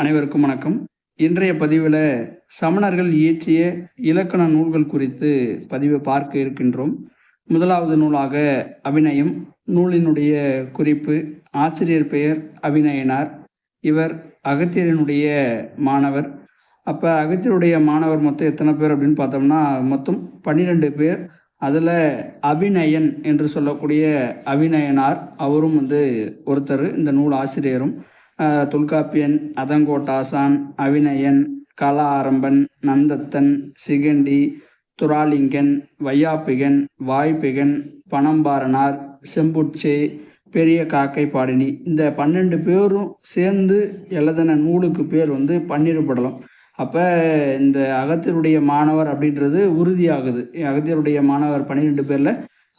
அனைவருக்கும் வணக்கம். இன்றைய பதிவில் சமணர்கள் இயற்றிய இலக்கண நூல்கள் குறித்து பதிவை பார்க்க இருக்கின்றோம். முதலாவது நூலாக அபிநயம் நூலினுடைய குறிப்பு ஆசிரியர் பெயர் அபிநயனார் இவர் அகத்தியரனுடைய மாணவர். அப்போ அகத்தியருடைய மாணவர் மொத்தம் எத்தனை பேர் அப்படின்னு பார்த்தோம்னா மொத்தம் பன்னிரெண்டு பேர். அதில் அபிநயன் என்று சொல்லக்கூடிய அபிநயனார் அவரும் வந்து ஒருத்தர் இந்த நூல் ஆசிரியரும். தொல்காப்பியன் அதங்கோட்டாசான் அவிநயன் கலா ஆரம்பன் நந்தத்தன் சிகண்டி துராலிங்கன் வையாப்பிகன் வாய்ப்பிகன் பணம்பாரனார் செம்புட்சே பெரிய காக்கை பாடினி. இந்த பன்னெண்டு பேரும் சேர்ந்து எழுதின நூலுக்கு பேர் வந்து பன்னிருபடலம் அப்போ இந்த அகத்தியருடைய மாணவர் அப்படின்றது உறுதியாகுது. அகத்தியருடைய மாணவர் பன்னிரெண்டு பேரில்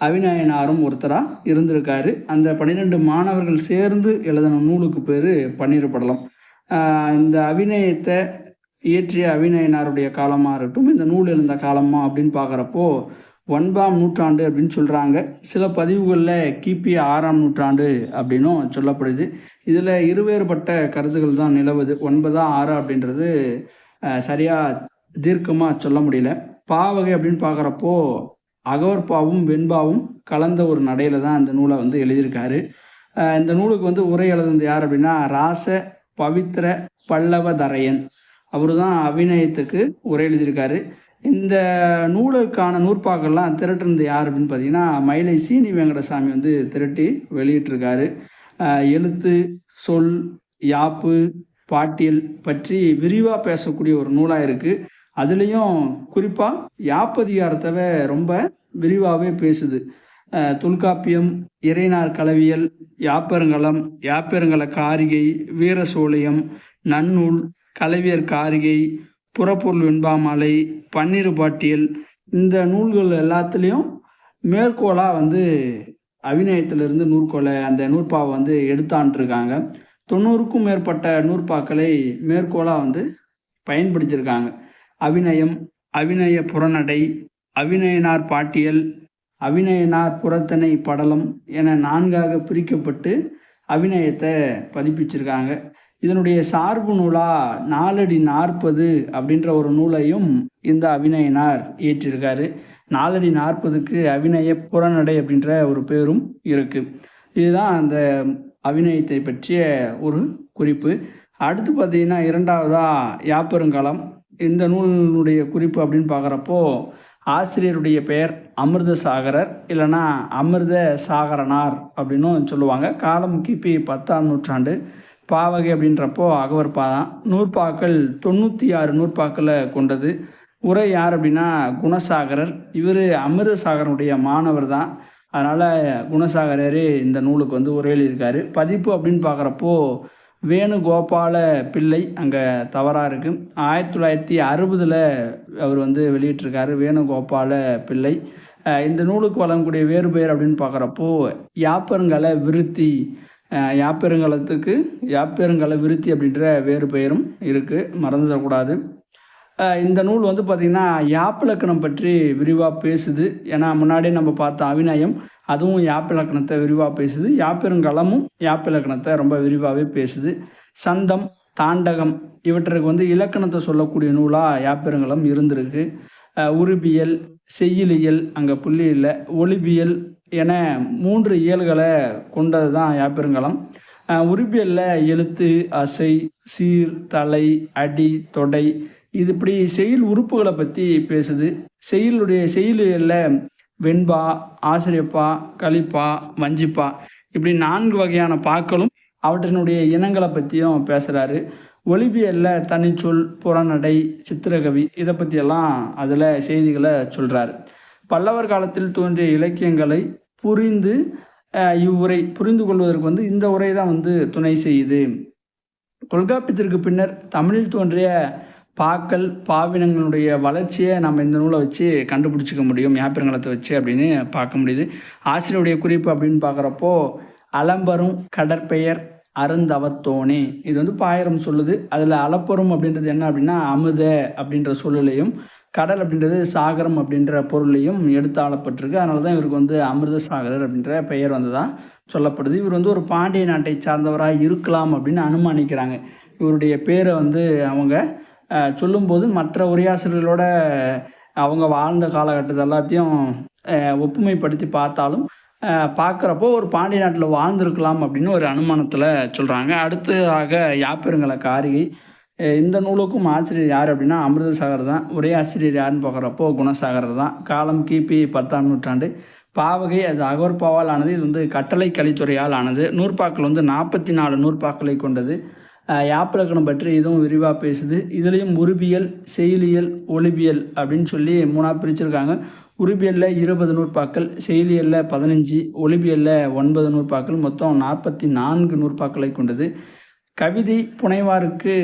அவிநாயனாரும் ஒருத்தராக இருந்திருக்காரு. அந்த பன்னிரெண்டு மாணவர்கள் சேர்ந்து எழுதின நூலுக்கு பேர் பன்னீர் படலம். இந்த அபிநயத்தை இயற்றிய அவிநயனாருடைய காலமாக இருக்கட்டும் இந்த நூல் எழுந்த காலமா அப்படின்னு பார்க்குறப்போ ஒன்பதாம் நூற்றாண்டு அப்படின்னு சொல்கிறாங்க சில பதிவுகளில் கிபி ஆறாம் நூற்றாண்டு அப்படின்னும் சொல்லப்படுது. இதில் இருவேறுபட்ட கருத்துக்கள் தான் நிலவுது. ஒன்பதா ஆறு அப்படின்றது சரியாக தீர்க்கமாக சொல்ல முடியல. பாவகை அப்படின்னு பார்க்குறப்போ அகவற்பாவும் வெண்பாவும் கலந்த ஒரு நடையில் தான் இந்த நூலை வந்து எழுதியிருக்காரு. இந்த நூலுக்கு வந்து உரை எழுதுனது யார் அப்படின்னா ராச பவித்ர பல்லவதரையன். அவர் தான் அபிநயத்துக்கு உரை எழுதியிருக்காரு. இந்த நூலுக்கான நூற்பாக்கள்லாம் திரட்டுனது யார் அப்படின்னு பார்த்தீங்கன்னா மயிலை சீனி வெங்கடசாமி வந்து திரட்டி வெளியிட்டிருக்காரு. எழுத்து சொல் யாப்பு பாட்டியல் பற்றி விரிவாக பேசக்கூடிய ஒரு நூலாக இருக்குது அதுலேயும் குறிப்பாக யாப்பதிகாரத்தவை ரொம்ப விரிவாகவே பேசுது. தொல்காப்பியம் இறைநார் கலவியல் யாப்பருங்கலம் யாப்பருங்கல காரிகை வீரசோழியம் நன்னூல் கலவியர் காரிகை புறப்பொருள் வெண்பாமலை பன்னிரு பாட்டியல் இந்த நூல்கள் எல்லாத்துலேயும் மேற்கோளாக வந்து அபிநயத்திலிருந்து நூற்கோலை அந்த நூற்பாவை வந்து எடுத்தான்ட்ருக்காங்க. தொண்ணூறுக்கும் மேற்பட்ட நூற்பாக்களை மேற்கோளாக வந்து பயன்படுத்தியிருக்காங்க. அவிநயம் அவிநய புறநடை அவிநயனார் பாட்டியல் அவிநயனார் புறத்தனை படலம் என நான்காக பிரிக்கப்பட்டு அவிநயத்தை பதிப்பிச்சிருக்காங்க. இதனுடைய சார்பு நூலாக நாலடி நாற்பது அப்படின்ற ஒரு நூலையும் இந்த அவிநயனார் இயற்றியிருக்காரு நாலடி நாற்பதுக்கு அவிநய புறநடை அப்படின்ற ஒரு பேரும் இருக்குது இதுதான் அந்த அபிநயத்தை பற்றிய ஒரு குறிப்பு. அடுத்து பார்த்தீங்கன்னா இரண்டாவதாக யாப்பெருங்காலம் இந்த நூலினுடைய குறிப்பு அப்படின்னு பார்க்குறப்போ ஆசிரியருடைய பெயர் அமிர்த சாகரர் இல்லைன்னா அமிர்த சாகரனார் அப்படின்னும் சொல்லுவாங்க. காலம் கிபி பத்தாம் நூற்றாண்டு. பாவகை அப்படின்றப்போ அகவர் தான். நூற்பாக்கள் தொண்ணூற்றி ஆறு நூற்பாக்களை கொண்டது. உரை யார் அப்படின்னா குணசாகரர். இவர் அமிர்த சாகரனுடைய மாணவர் தான். அதனால் குணசாகரரே இந்த நூலுக்கு வந்து உரையில் இருக்கார் பதிப்பு அப்படின்னு பார்க்குறப்போ வேணுகோபால பிள்ளை அங்கே தவறாக இருக்குது ஆயிரத்தி தொள்ளாயிரத்தி அறுபதில் அவர் வந்து வெளியிட்டிருக்காரு வேணுகோபால பிள்ளை. இந்த நூலுக்கு வழங்கக்கூடிய வேறு பெயர் அப்படின்னு பார்க்குறப்போ யாப்பருங்கல விருத்தி. யாப்பெருங்கலத்துக்கு யாப்பெருங்கல விருத்தி அப்படின்ற வேறு பெயரும் இருக்குது மறந்துடக்கூடாது இந்த நூல் வந்து பார்த்திங்கன்னா யாப்பிலக்கணம் பற்றி விரிவாக பேசுது. ஏன்னா முன்னாடியே நம்ம பார்த்த அவிநயம் அதுவும் யாப்பிலக்கணத்தை விரிவாக பேசுது. யாப்பெருங்கலமும் யாப்பிலக்கணத்தை ரொம்ப விரிவாகவே பேசுது. சந்தம் தாண்டகம் இவற்றுக்கு வந்து இலக்கணத்தை சொல்லக்கூடிய நூலாக யாப்பெருங்கலம் இருந்திருக்கு. உருபியல் செய்யுளியல் அங்கே புள்ளி இல்லை. ஒளிபியல் என மூன்று இயல்களை கொண்டது தான் யாப்பெருங்கலம் உருபியலில் எழுத்து அசை சீர் தலை அடி தொடை. இது இப்படி செயல் உறுப்புகளை பற்றி பேசுது. செயலுடைய செயலியலில் வெண்பா ஆசிரியப்பா களிப்பா வஞ்சிப்பா இப்படி நான்கு வகையான பாக்களும் அவற்றினுடைய இனங்களை பற்றியும் பேசுகிறாரு ஒலிபியலில் தனிச்சொல் புறநடை சித்திரகவி இதை பற்றியெல்லாம் அதில் செய்திகளை சொல்கிறார் பல்லவர் காலத்தில் தோன்றிய இலக்கியங்களை புரிந்து இவ்வுரை புரிந்து கொள்வதற்கு வந்து இந்த உரை தான் வந்து துணை செய்யுது. தொல்காப்பியத்திற்கு பின்னர் தமிழில் தோன்றிய பாக்கள் பாவினங்களுடைய வளர்ச்சியை நம்ம இந்த நூலை வச்சு கண்டுபிடிச்சிக்க முடியும் யாப்பிரங்களத்தை வச்சு அப்படின்னு பார்க்க முடியுது. ஆசிரியருடைய குறிப்பு அப்படின்னு பார்க்குறப்போ அலம்பரும் கடற்பெயர் அருந்தவத்தோனே. இது வந்து பாயிரம் சொல்லுது. அதில் அலப்பரும் அப்படின்றது என்ன அப்படின்னா அமுத அப்படின்ற சொல்லுலையும் கடல் அப்படின்றது சாகரம் அப்படின்ற பொருளையும் எடுத்து ஆளப்பட்டிருக்கு அதனால தான் இவருக்கு வந்து அமிர்த சாகரர் அப்படின்ற பெயர் வந்ததா சொல்லப்படுது. இவர் வந்து ஒரு பாண்டிய நாட்டை சார்ந்தவராக இருக்கலாம் அப்படின்னு அனுமானிக்கிறாங்க. இவருடைய பேரை வந்து அவங்க சொல்லும்போது மற்ற உரையாசிரியர்களோட அவங்க வாழ்ந்த காலகட்டத்தை எல்லாத்தையும் ஒப்புமைப்படுத்தி பார்த்தாலும் பார்க்குறப்போ ஒரு பாண்டிய நாட்டில் வாழ்ந்திருக்கலாம் அப்படின்னு ஒரு அனுமானத்தில் சொல்கிறாங்க அடுத்ததாக யாப்பெருங்கலை காரிகை. இந்த நூலுக்கும் ஆசிரியர் யார் அப்படின்னா அமிர்தசாகர் தான். ஒரே ஆசிரியர் யாருன்னு பார்க்குறப்போ குணசாகர் தான். காலம் கிபி பத்தாம் நூற்றாண்டு. பாவகை அது அகோர்பாவால் ஆனது இது வந்து கட்டளை கலித்துறையால் ஆனது. நூற்பாக்கள் வந்து நாற்பத்தி நாலு நூற்பாக்களை கொண்டது. யாப்பிலக்கணம் பற்றி இதுவும் விரிவாக பேசுது. இதுலேயும் உருபியல் செயலியல் ஒளிபியல் அப்படின்னு சொல்லி மூணாக பிரிச்சிருக்காங்க. உருபியலில் இருபது நூற்பாக்கள் செயலியலில் பதினஞ்சு ஒளிபியலில் ஒன்பது நூற்பாக்கள் மொத்தம் நாற்பத்தி நான்கு நூற்பாக்களை கொண்டது. கவிதை புனைவாருக்கு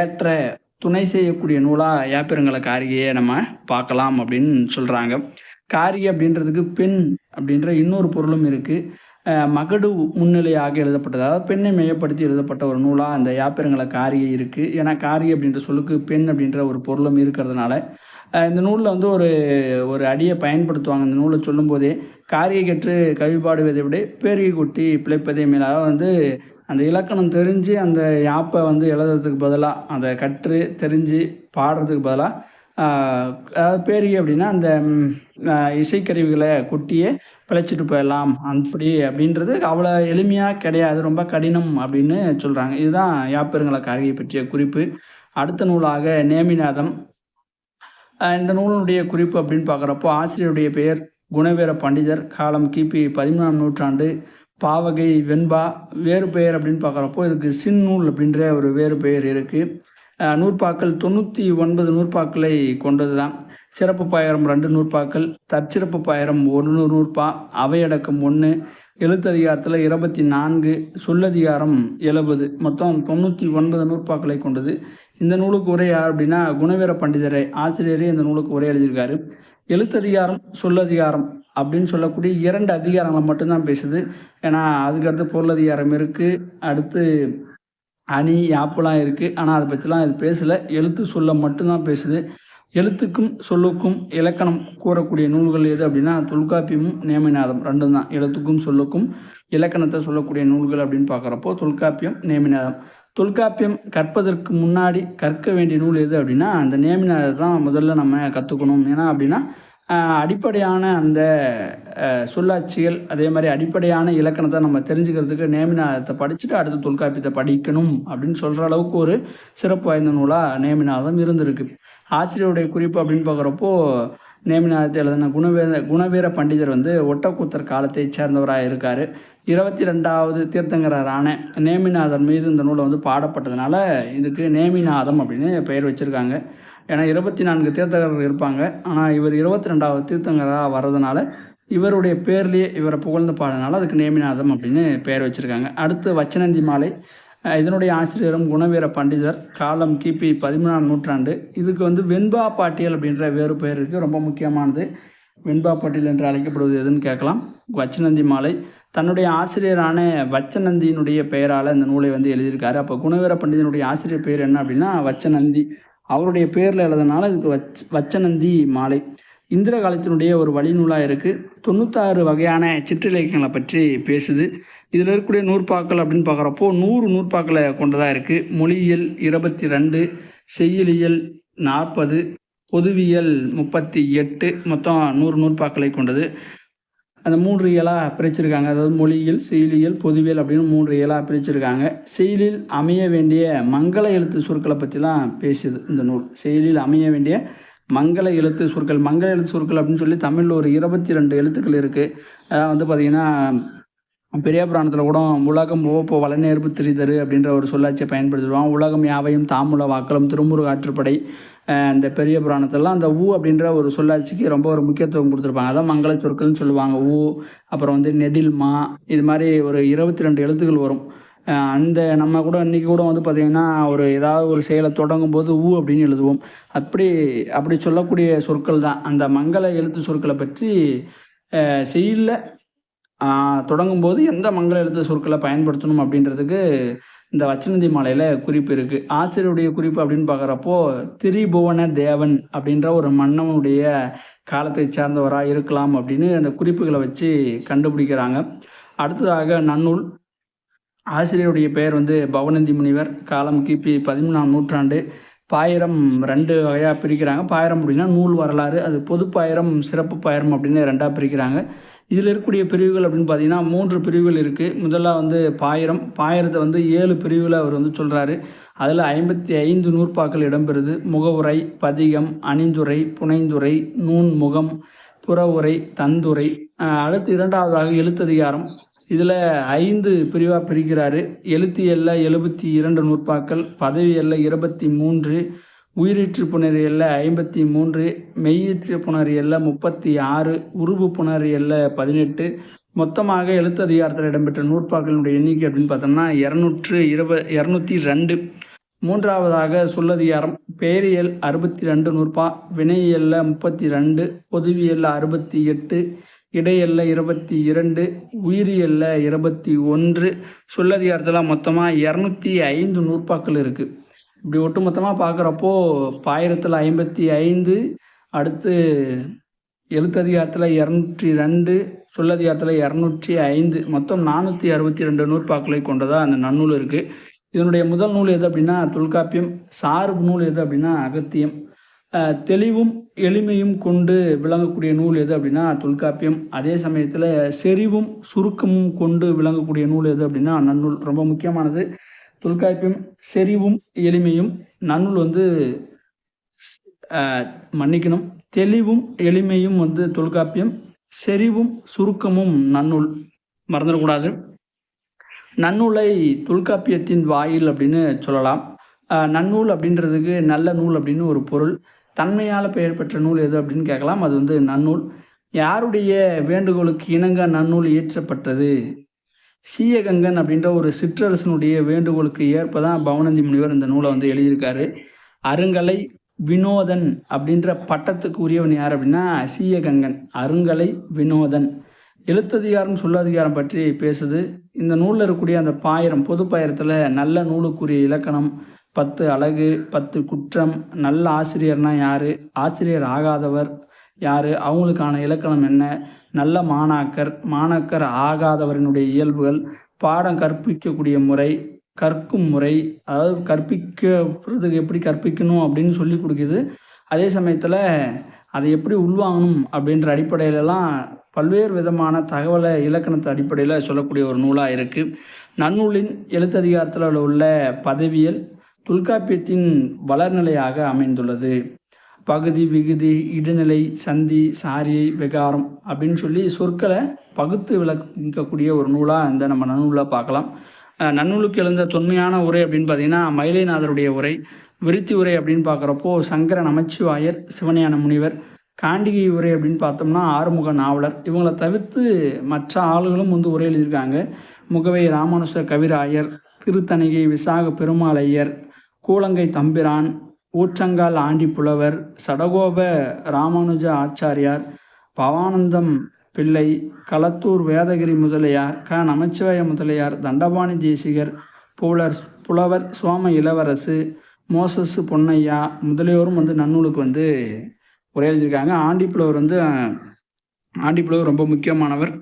ஏற்ற துணை செய்யக்கூடிய நூலாக யாப்பெருங்கல காரிகையை நம்ம பார்க்கலாம் அப்படின்னு சொல்கிறாங்க காரிகை அப்படின்றதுக்கு பெண் அப்படின்ற இன்னொரு பொருளும் இருக்குது மகடு முன்னிலையாக எழுதப்பட்டது. அதாவது பெண்ணை மையப்படுத்தி எழுதப்பட்ட ஒரு நூலாக அந்த யாப்பெருங்கல காரியை இருக்குது ஏன்னா காரி அப்படின்ற சொல்லுக்கு பெண் அப்படின்ற ஒரு பொருளும் இருக்கிறதுனால இந்த நூலில் வந்து ஒரு ஒரு அடியை பயன்படுத்துவாங்க. இந்த நூலை சொல்லும்போதே காரியை கற்று கவி பாடுவதை விட பேரிகை கொட்டி பிழைப்பதே மேலாக அதாவது வந்து அந்த இலக்கணம் தெரிஞ்சு அந்த யாப்பை வந்து எழுதுறதுக்கு பதிலாக அதை கற்று தெரிஞ்சு பாடுறதுக்கு பதிலாக அதாவது பேரிகை அப்படின்னா அந்த இசைக்கருவிகளை கொட்டியே பிழைச்சிட்டு போயிடலாம். அப்படி அப்படின்றது அவ்வளோ எளிமையாக கிடையாது. ரொம்ப கடினம் அப்படின்னு சொல்கிறாங்க இதுதான் யாப்பெருங்கல காரியை பற்றிய குறிப்பு. அடுத்த நூலாக நேமிநாதம். இந்த நூலினுடைய குறிப்பு அப்படின்னு பார்க்குறப்போ ஆசிரியருடைய பெயர் குணவீர பண்டிதர் காலம் கிபி பதிமூணாம் நூற்றாண்டு பாவகை வெண்பா வேறு பெயர் அப்படின்னு பார்க்குறப்போ இதுக்கு சின்னூல் அப்படின்ற ஒரு வேறு பெயர் இருக்குது நூற்பாக்கள் தொண்ணூற்றி ஒன்பது நூற்பாக்களை கொண்டது தான் சிறப்பு பாயிரம் ரெண்டு நூற்பாக்கள் தற்சிறப்பு பாயிரம் ஒன்று நூற்பா அவையடக்கம் ஒன்று எழுத்ததிகாரத்தில் இருபத்தி நான்கு சொல்லதிகாரம் எழுபது. மொத்தம் தொண்ணூற்றி ஒன்பது நூற்பாக்களை கொண்டது. இந்த நூலுக்கு உரை யார் அப்படின்னா குணவீர பண்டிதரை ஆசிரியரே இந்த நூலுக்கு உரை எழுதியிருக்காரு. எழுத்ததிகாரம் சொல்லதிகாரம் அப்படின்னு சொல்லக்கூடிய இரண்டு அதிகாரங்களை மட்டும்தான் பேசுது. ஏன்னா அதுக்கடுத்து பொருளதிகாரம் இருக்குது அடுத்து அணி யாப்பெல்லாம் இருக்குது ஆனால் அதை பற்றிலாம் இது பேசலை. எழுத்து சொல்ல மட்டும்தான் பேசுது. எழுத்துக்கும் சொல்லுக்கும் இலக்கணம் கூறக்கூடிய நூல்கள் எது அப்படின்னா தொல்காப்பியமும் நேமிநாதம் ரெண்டும் தான். எழுத்துக்கும் சொல்லுக்கும் இலக்கணத்தை சொல்லக்கூடிய நூல்கள் அப்படின்னு பார்க்குறப்போ தொல்காப்பியம் நேமிநாதம். தொல்காப்பியம் கற்பதற்கு முன்னாடி கற்க வேண்டிய நூல் எது அப்படின்னா அந்த நேமிநாதத்தை தான் முதல்ல நம்ம கற்றுக்கணும் ஏன்னா அப்படின்னா அடிப்படையான அந்த சொல்லாட்சிகள் அதே மாதிரி அடிப்படையான இலக்கணத்தை நம்ம தெரிஞ்சுக்கிறதுக்கு நேமிநாதத்தை படிச்சுட்டு அடுத்து தொல்காப்பியத்தை படிக்கணும் அப்படின்னு சொல்கிற அளவுக்கு ஒரு சிறப்பு வாய்ந்த நூலாக நேமிநாதம் இருந்திருக்கு. ஆசிரியருடைய குறிப்பு அப்படின்னு பார்க்குறப்போ நேமிநாதத்தை எழுதின குணவீர குணவீர பண்டிதர் வந்து ஒட்டக்கூத்தர் காலத்தை சேர்ந்தவராக இருக்கார். இருபத்தி ரெண்டாவது தீர்த்தங்கரான நேமிநாதன் மீது இந்த நூலை வந்து பாடப்பட்டதுனால இதுக்கு நேமிநாதம் அப்படின்னு பெயர் வச்சுருக்காங்க. ஏன்னா இருபத்தி நான்கு தீர்த்தகர்கள் இருப்பாங்க. ஆனால் இவர் இருபத்தி ரெண்டாவது தீர்த்தங்கராக வர்றதுனால இவருடைய பேர்லேயே இவரை புகழ்ந்து பாடினால அதுக்கு நேமிநாதம் அப்படின்னு பெயர் வச்சுருக்காங்க. அடுத்து வச்சனந்தி மாலை. இதனுடைய ஆசிரியரும் குணவீர பண்டிதர் காலம் கிபி பதிமூணாம் நூற்றாண்டு. இதுக்கு வந்து வெண்பா பாட்டியல் அப்படின்ற வேறு பெயர் இருக்குது ரொம்ப முக்கியமானது. வெண்பா பாட்டியல் என்று அழைக்கப்படுவது எதுன்னு கேட்கலாம். வச்சனந்தி மாலை. தன்னுடைய ஆசிரியரான வச்சநந்தியினுடைய பெயரால் இந்த நூலை வந்து எழுதியிருக்காரு. அப்போ குணவீர பண்டிதனுடைய ஆசிரியர் பெயர் என்ன அப்படின்னா வச்சநந்தி அவருடைய பேரில் எழுதுனால இதுக்கு வச் வச்சநந்தி மாலை. இந்திர காலத்தினுடைய ஒரு வழிநூலாக இருக்குது தொண்ணூத்தாறு வகையான சிற்றிலக்கியங்களை பற்றி பேசுது. இதில் இருக்கக்கூடிய நூற்பாக்கள் அப்படின்னு பார்க்குறப்போ நூறு நூற்பாக்களை கொண்டதாக இருக்குது மொழியியல் இருபத்தி ரெண்டு செய்யுளியல் நாற்பது பொதுவியல் முப்பத்தி எட்டு மொத்தம் நூறு நூற்பாக்களை கொண்டது. அந்த மூன்று இயலாக பிரிச்சிருக்காங்க. அதாவது மொழியியல் செயலியல் பொதுவியல் அப்படின்னு மூன்று இயலாக பிரிச்சிருக்காங்க. செயலில் அமைய வேண்டிய மங்கள எழுத்து சொற்களை பற்றிலாம் பேசுது இந்த நூல். செயலில் அமைய வேண்டிய மங்கள எழுத்து சொற்கள் மங்கள எழுத்து சொற்கள் அப்படின்னு சொல்லி தமிழில் ஒரு இருபத்தி ரெண்டு எழுத்துக்கள் இருக்குது அதாவது வந்து பார்த்திங்கன்னா பெரிய புராணத்தில் கூட உலகம் ஓப்போ வளநேர்ப்பு திரிதரு அப்படின்ற ஒரு சொல்லாட்சியை பயன்படுத்திடுவான். உலகம் யாவையும் தாமுல வாக்களம் திருமுருகாற்றுப்படை அந்த இந்த பெரிய புராணத்திலலாம் அந்த ஊ அப்படின்ற ஒரு சொல்லாட்சிக்கு ரொம்ப ஒரு முக்கியத்துவம் கொடுத்துருப்பாங்க. அதான் மங்கள சொற்கள்னு சொல்லுவாங்க. ஊ அப்புறம் வந்து நெடில்மா இது மாதிரி ஒரு இருபத்தி ரெண்டு எழுத்துக்கள் வரும். அந்த நம்ம கூட இன்றைக்கி கூட வந்து பார்த்திங்கன்னா ஒரு ஏதாவது ஒரு செயலை தொடங்கும் போது ஊ அப்படின்னு எழுதுவோம். அப்படி அப்படி சொல்லக்கூடிய சொற்கள் தான். அந்த மங்கள எழுத்து சொற்களை பற்றி செய்யல தொடங்கும் போது எந்த மங்கள எழுத்து சொற்களை பயன்படுத்தணும் அப்படின்றதுக்கு இந்த வச்சனந்தி மாலையில் குறிப்பு இருக்குது ஆசிரியருடைய குறிப்பு அப்படின்னு பார்க்குறப்போ திரிபுவன தேவன் அப்படின்ற ஒரு மன்னனுடைய காலத்தை சார்ந்தவராக இருக்கலாம் அப்படின்னு அந்த குறிப்புகளை வச்சு கண்டுபிடிக்கிறாங்க. அடுத்ததாக நன்னூல். ஆசிரியருடைய பெயர் வந்து பவனந்தி முனிவர். காலம் கிபி பதிமூணாம் நூற்றாண்டு. பாயிரம் ரெண்டு வகையாக பிரிக்கிறாங்க. பாயிரம் அப்படின்னா நூல் வரலாறு அது பொது பாயிரம் சிறப்பு பாயிரம் அப்படின்னு ரெண்டாக பிரிக்கிறாங்க. இதில் இருக்கக்கூடிய பிரிவுகள் அப்படின்னு பார்த்தீங்கன்னா மூன்று பிரிவுகள் இருக்குது முதல்ல வந்து பாயிரம். பாயிரத்தை வந்து ஏழு பிரிவில் அவர் வந்து சொல்கிறாரு அதில் ஐம்பத்தி ஐந்து நூற்பாக்கள் இடம்பெறுது. முகவுரை பதிகம் அணிந்துரை புனைந்துரை நூன் முகம் புறவுரை தந்துரை. அடுத்து இரண்டாவதாக எழுத்ததிகாரம். இதில் ஐந்து பிரிவாக பிரிக்கிறாரு. எழுத்தியல்ல எழுபத்தி இரண்டு நூற்பாக்கள் பதவியல்ல இருபத்தி மூன்று உயிரீற்று புணரியல்ல ஐம்பத்தி மூன்று மெய்யீற்று புணரியல்ல முப்பத்தி ஆறு உருவு புணரியல்ல பதினெட்டு. மொத்தமாக எழுத்ததிகாரத்தில் இடம்பெற்ற நூற்பாக்களினுடைய எண்ணிக்கை அப்படின்னு பார்த்தோம்னா இரநூற்று இருப இரநூத்தி ரெண்டு மூன்றாவதாக சொல்லதிகாரம் பேரியல் அறுபத்தி ரெண்டு நூற்பா வினையல்ல முப்பத்தி ரெண்டு பொதுவியல்ல அறுபத்தி எட்டு இடையல்ல இருபத்தி இரண்டு உயிரியல்ல இருபத்தி ஒன்று. சொல்லதிகாரத்தில் மொத்தமாக இரநூத்தி ஐந்து நூற்பாக்கள் இருக்குது இப்படி ஒட்டுமொத்தமாக பார்க்குறப்போ பாயிரத்தில் ஐம்பத்தி ஐந்து அடுத்து எழுத்ததிகாரத்தில் இரநூற்றி ரெண்டு சொல்லதிகாரத்தில் இரநூற்றி ஐந்து மொத்தம் நானூற்றி அறுபத்தி ரெண்டு நூற்பாக்களை கொண்டதாக அந்த நன்னூல் இருக்குது இதனுடைய முதல் நூல் எது அப்படின்னா தொல்காப்பியம். சார்பு நூல் எது அப்படின்னா அகத்தியம். தெளிவும் எளிமையும் கொண்டு விளங்கக்கூடிய நூல் எது அப்படின்னா தொல்காப்பியம். அதே சமயத்தில் செறிவும் சுருக்கமும் கொண்டு விளங்கக்கூடிய நூல் எது அப்படின்னா நன்னூல். ரொம்ப முக்கியமானது. தொல்காப்பியம் செறிவும் எளிமையும் நன்னூல் வந்து மன்னிக்கணும். தெளிவும் எளிமையும் வந்து தொல்காப்பியம் செறிவும் சுருக்கமும் நன்னூல். மறந்துடக்கூடாது. நன்னூலை தொல்காப்பியத்தின் வாயில் அப்படின்னு சொல்லலாம். நன்னூல் அப்படின்றதுக்கு நல்ல நூல் அப்படின்னு ஒரு பொருள். தன்மையால் பெயர் பெற்ற நூல் எது அப்படின்னு கேட்கலாம். அது வந்து நன்னூல். யாருடைய வேண்டுகோளுக்கு இணங்க நன்னூல் இயற்றப்பட்டது? சீயகங்கன் அப்படின்ற ஒரு சிற்றரசனுடைய வேண்டுகோளுக்கு ஏற்ப தான் பவனந்தி முனிவர் இந்த நூலை வந்து எழுதியிருக்காரு. அருங்கலை வினோதன் அப்படின்ற பட்டத்துக்கு உரியவன் யார் அப்படின்னா சீயகங்கன். அருங்கலை வினோதன். எழுத்ததிகாரம் சொல்லதிகாரம் பற்றி பேசுது. இந்த நூலில் இருக்கக்கூடிய அந்த பாயிரம் பொது பாயிரத்தில் நல்ல நூலுக்குரிய இலக்கணம் பத்து அழகு பத்து குற்றம் நல்ல ஆசிரியர்னா யார் ஆசிரியர் ஆகாதவர் யார் அவங்களுக்கான இலக்கணம் என்ன நல்ல மாணாக்கர் மாணாக்கர் ஆகாதவரினுடைய இயல்புகள் பாடம் கற்பிக்கக்கூடிய முறை கற்கும் முறை அதாவது கற்பிக்கிறதுக்கு எப்படி கற்பிக்கணும் அப்படின்னு சொல்லி கொடுக்குது. அதே சமயத்தில் அதை எப்படி உள்வாங்கணும் அப்படின்ற அடிப்படையிலலாம் பல்வேறு விதமான தகவலை இலக்கணத்து அடிப்படையில் சொல்லக்கூடிய ஒரு நூலாக இருக்குது நன்னூலின் எழுத்ததிகாரத்தில் உள்ள பதவியல் தொல்காப்பியத்தின் வளர்நிலையாக அமைந்துள்ளது. பகுதி விகுதி இடைநிலை சந்தி சாரியை விகாரம் அப்படின்னு சொல்லி சொற்களை பகுத்து விளக்கக்கூடிய ஒரு நூலாக இந்த நம்ம நன்னூலில் பார்க்கலாம். நன்னூலுக்கு எழுந்த தொன்மையான உரை அப்படின்னு பார்த்தீங்கன்னா மயிலைநாதருடைய உரை விருத்தி உரை அப்படின்னு பார்க்குறப்போ சங்கர நமச்சிவாயர் சிவஞான முனிவர் காண்டிகை உரை அப்படின்னு பார்த்தோம்னா ஆறுமுக நாவலர். இவங்களை தவிர்த்து மற்ற ஆளுகளும் வந்து உரை எழுதியிருக்காங்க. முகவை ராமானுச கவிராயர் திருத்தணிகை விசாக பெருமாளையர் கூலங்கை தம்பிரான் ஊற்றங்கால் ஆண்டி புலவர் சடகோப ராமானுஜ ஆச்சாரியார் பவானந்தம் பிள்ளை களத்தூர் வேதகிரி முதலியார் க. நமச்சிவாய முதலியார் தண்டபாணி தேசிகர் புலர் புலவர் சோம இளவரசு மோசஸ் பொன்னையா முதலியோரும் வந்து நன்னூலுக்கு வந்து உரை எழுதியிருக்காங்க ஆண்டிப்புலவர் வந்து ஆண்டிப்புலவர் ரொம்ப முக்கியமானவர்.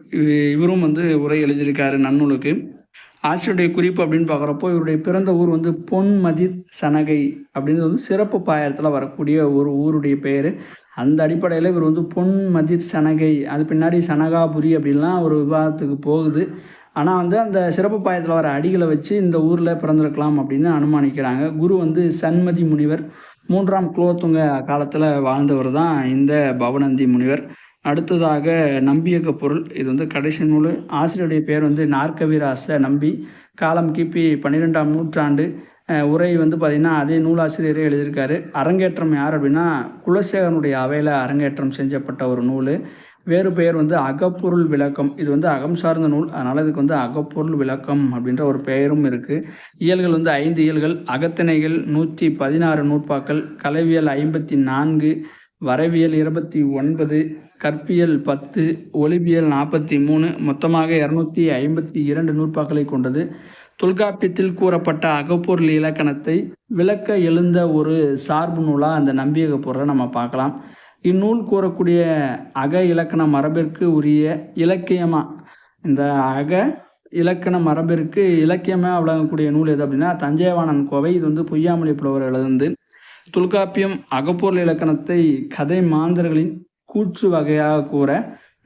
இவரும் வந்து உரை எழுதியிருக்காரு நன்னூலுக்கு. ஆசிரியருடைய குறிப்பு அப்படின்னு பார்க்குறப்போ இவருடைய பிறந்த ஊர் வந்து பொன்மதிர் சனகை அப்படின்றது வந்து சிறப்பு பாயத்தில் வரக்கூடிய ஒரு ஊருடைய பெயர். அந்த அடிப்படையில் இவர் வந்து பொன்மதிர் சனகை அது பின்னாடி சனகாபுரி அப்படின்லாம் ஒரு விவாதத்துக்கு போகுது. ஆனால் வந்து அந்த சிறப்பு பாயத்தில் வர அடிகளை வச்சு இந்த ஊரில் பிறந்திருக்கலாம் அப்படின்னு அனுமானிக்கிறாங்க. குரு வந்து சன்மதி முனிவர் மூன்றாம் குலோத்துங்க காலத்தில் வாழ்ந்தவர் தான் இந்த பவனந்தி முனிவர். அடுத்ததாக நம்பியக்க பொருள். இது வந்து கடைசி நூல். ஆசிரியருடைய பேர் வந்து நாற்கவிராச நம்பி. காலம் கிபி பன்னிரெண்டாம் நூற்றாண்டு. உரை வந்து பார்த்திங்கன்னா அதே நூலாசிரியரே எழுதியிருக்காரு. அரங்கேற்றம் யார் அப்படின்னா குலசேகரனுடைய அவையில் அரங்கேற்றம் செஞ்சப்பட்ட ஒரு நூல். வேறு பெயர் வந்து அகப்பொருள் விளக்கம். இது வந்து அகம் சார்ந்த நூல். அதனால் இதுக்கு வந்து அகப்பொருள் விளக்கம் அப்படின்ற ஒரு பெயரும் இருக்குது இயல்கள் வந்து ஐந்து இயல்கள். அகத்திணைகள் நூற்றி பதினாறு நூற்பாக்கள். கலவியல் ஐம்பத்தி நான்கு. வரவியல் இருபத்தி ஒன்பது. கற்பியல் பத்து ஒலிபியல் நாற்பத்தி மூணு மொத்தமாக இரநூத்தி ஐம்பத்தி இரண்டு நூற்பாக்களை கொண்டது. தொல்காப்பியத்தில் கூறப்பட்ட அகப்பொருள் இலக்கணத்தை விளக்க எழுந்த ஒரு சார்பு நூலாக அந்த நம்பியக பொருளை நம்ம பார்க்கலாம். இந்நூல் கூறக்கூடிய அக இலக்கண மரபிற்கு உரிய இலக்கியமாக இந்த அக இலக்கண மரபிற்கு இலக்கியமாக விளங்கக்கூடிய நூல் எது அப்படின்னா தஞ்சைவாணன் கோவை இது வந்து பொய்யாமொழி புலவர் எழுந்து தொல்காப்பியம் அகப்பொருள் இலக்கணத்தை கதை மாந்தர்களின் கூற்று வகையாக கூற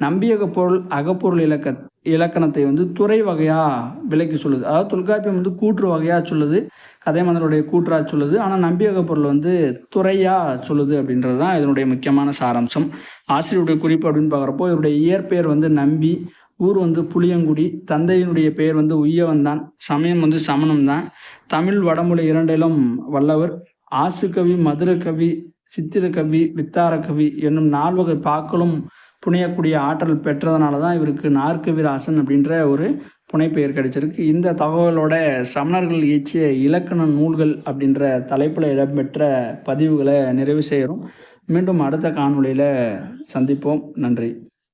நம்பியக பொருள் அகப்பொருள் இலக்க இலக்கணத்தை வந்து துறை வகையாக விலக்கி சொல்லுது. அதாவது தொல்காப்பியம் வந்து கூற்று வகையாக சொல்லுது கதை மாந்தருடைய கூற்றாக சொல்லுது ஆனால் நம்பியக பொருள் வந்து துறையாக சொல்லுது அப்படின்றது தான் இதனுடைய முக்கியமான சாராம்சம். ஆசிரியருடைய குறிப்பு அப்படின்னு பார்க்குறப்போ இவருடைய இயற்பெயர் வந்து நம்பி ஊர் வந்து புளியங்குடி தந்தையினுடைய பெயர் வந்து உய்யவன் சமயம் வந்து சமணம் தான் தமிழ் வடமொழி இரண்டிலும் வல்லவர் ஆசுகவி மதுரகவி சித்திரக்கவி வித்தாரக்கவி என்னும் நால்வகை பாக்களும் புனையக்கூடிய ஆற்றல் பெற்றதுனால தான் இவருக்கு நாற்கவிராசன் அப்படின்ற ஒரு புனைப்பெயர் கிடைச்சிருக்கு. இந்த தகவலோட சமணர்கள் இயற்றிய இலக்கண நூல்கள் அப்படின்ற தலைப்பில் இடம்பெற்ற பதிவுகளை நிறைவு செய்கிறோம். மீண்டும் அடுத்த காணொளியில் சந்திப்போம். நன்றி.